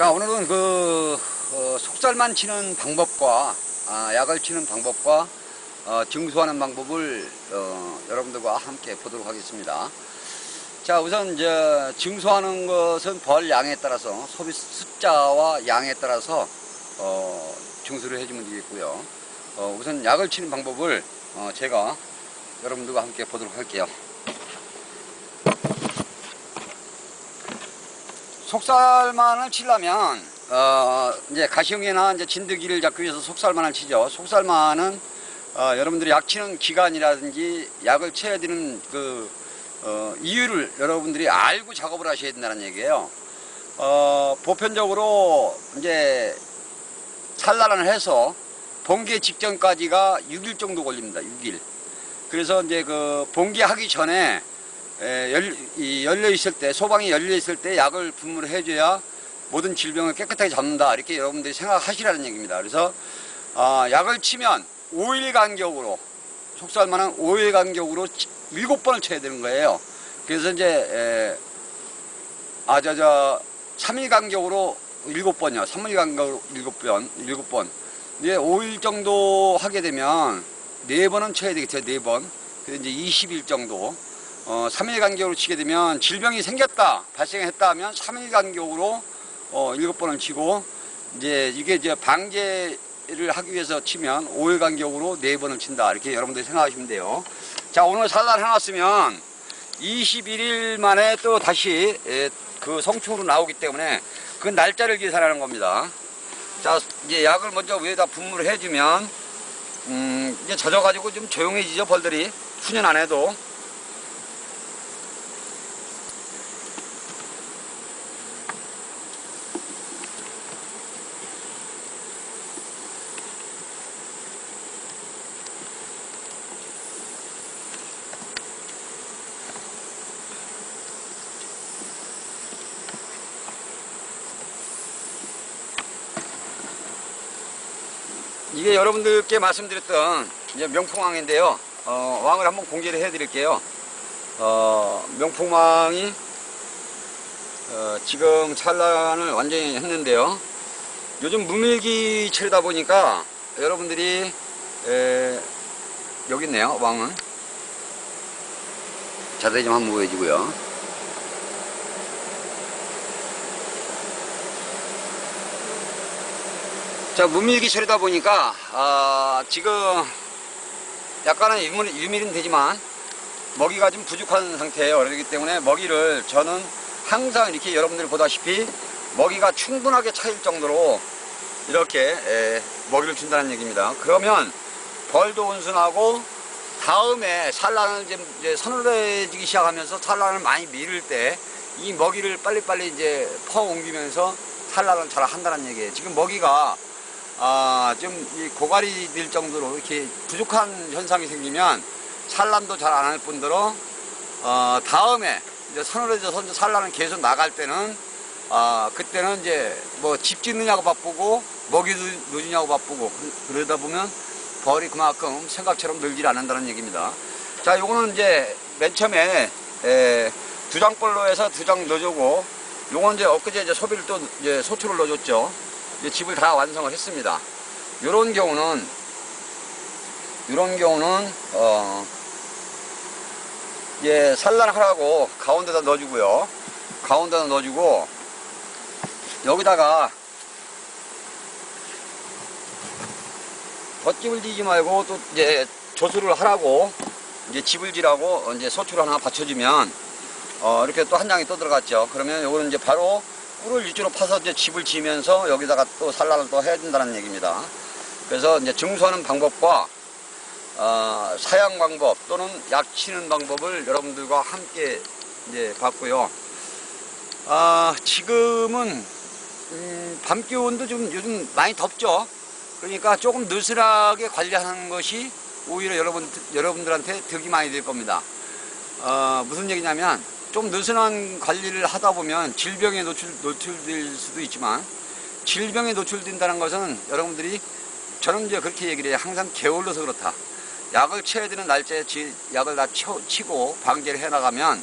자 오늘은 그 어, 속살만 치는 방법과 아, 약을 치는 방법과 어, 증수하는 방법을 어, 여러분들과 함께 보도록 하겠습니다. 자 우선 이제 증수하는 것은 벌 양에 따라서 소비 숫자와 양에 따라서 어, 증수를 해주면 되겠고요. 어, 우선 약을 치는 방법을 어, 제가 여러분들과 함께 보도록 할게요. 속살만을 치려면 어, 이제 가시형이나 이제 진드기를 잡기 위해서 속살만을 치죠. 속살만은 어, 여러분들이 약 치는 기간이라든지 약을 쳐야 되는 그 어, 이유를 여러분들이 알고 작업을 하셔야 된다는 얘기예요. 어, 보편적으로 이제 산란을 해서 번개 직전까지가 6일 정도 걸립니다. 6일. 그래서 이제 그 번개하기 전에 열려 있을 때 소방이 열려 있을 때 약을 분무를 해줘야 모든 질병을 깨끗하게 잡는다 이렇게 여러분들이 생각하시라는 얘기입니다. 그래서 아, 약을 치면 5일 간격으로 속살 만한 5일 간격으로 7번을 쳐야 되는 거예요. 그래서 이제 에, 아자자 3일 간격으로 7번이요. 3일 간격으로 7번, 7번. 이제 5일 정도 하게 되면 4번은 쳐야 되겠죠. 4번. 그래서 이제 20일 정도. 어, 3일 간격으로 치게 되면 질병이 생겼다, 발생했다 하면 3일 간격으로 어, 7번을 치고 이제 이게 이제 방제를 하기 위해서 치면 5일 간격으로 4번을 친다. 이렇게 여러분들이 생각하시면 돼요. 자, 오늘 산란 해 놨으면 21일 만에 또 다시 에, 그 성충으로 나오기 때문에 그 날짜를 계산하는 겁니다. 자, 이제 약을 먼저 위에다 분무를 해주면 음, 이제 젖어가지고 좀 조용해지죠, 벌들이. 훈연 안 해도. 이게 여러분들께 말씀드렸던 이제 명풍왕인데요. 어, 왕을 한번 공개를 해드릴게요. 어, 명풍왕이 어, 지금 산란을 완전히 했는데요. 요즘 무밀기 철이다 보니까 여러분들이 에, 여기 있네요. 왕은 자세히 좀 한번 보여주고요. 자, 무밀기 처리다 보니까, 아, 지금 약간은 유밀, 유밀은 되지만 먹이가 좀 부족한 상태예요. 그렇기 때문에 먹이를 저는 항상 이렇게 여러분들이 보다시피 먹이가 충분하게 차일 정도로 이렇게 에, 먹이를 준다는 얘기입니다. 그러면 벌도 온순하고 다음에 산란을 이제 서늘해지기 시작하면서 산란을 많이 미룰 때 이 먹이를 빨리빨리 이제 퍼 옮기면서 산란을 잘 한다는 얘기예요. 지금 먹이가 아, 좀이 고갈이 될 정도로 이렇게 부족한 현상이 생기면 산란도 잘 안 할 뿐더러 어, 다음에 이제 서늘해져서 산란을 계속 나갈 때는 아, 그때는 이제 뭐 집 짓느냐고 바쁘고 먹이도 넣으냐고 바쁘고 그- 그러다 보면 벌이 그만큼 생각처럼 늘질 않는다는 얘기입니다. 자, 요거는 이제 맨 처음에 에, 두 장벌로 해서 두 장 넣어주고 요건 이제 엊그제 이제 소비를 또 이제 소출을 넣어줬죠. 집을 다 완성을 했습니다. 요런 경우는 이런 경우는 어 예, 산란하라고 가운데다 넣어주고요. 가운데다 넣어주고 여기다가 덧집을 지지 말고 또 이제 조수를 하라고 이제 집을 지라고 이제 소출을 하나 받쳐주면 어 이렇게 또 한 장이 또 들어갔죠. 그러면 요거는 이제 바로 꿀을 일주로 파서 이제 집을 지면서 여기다가 또 산란을 또 해야 된다는 얘기입니다. 그래서 이제 증수하는 방법과 어, 사양 방법 또는 약 치는 방법을 여러분들과 함께 이제 봤고요. 아, 지금은 음, 밤 기온도 좀 요즘 많이 덥죠. 그러니까 조금 느슨하게 관리하는 것이 오히려 여러분 여러분들한테 득이 많이 될 겁니다. 어, 무슨 얘기냐면 좀 느슨한 관리를 하다 보면 질병에 노출, 노출될 수도 있지만 질병에 노출된다는 것은 여러분들이 저는 이제 그렇게 얘기를 해요. 항상 게을러서 그렇다. 약을 쳐야 되는 날짜에 지- 약을 다 쳐, 치고 방제를 해나가면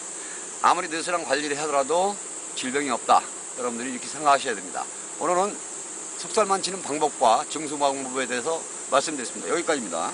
아무리 느슨한 관리를 하더라도 질병이 없다. 여러분들이 이렇게 생각하셔야 됩니다. 오늘은 숙살만 치는 방법과 증수 방법에 대해서 말씀드렸습니다. 여기까지입니다.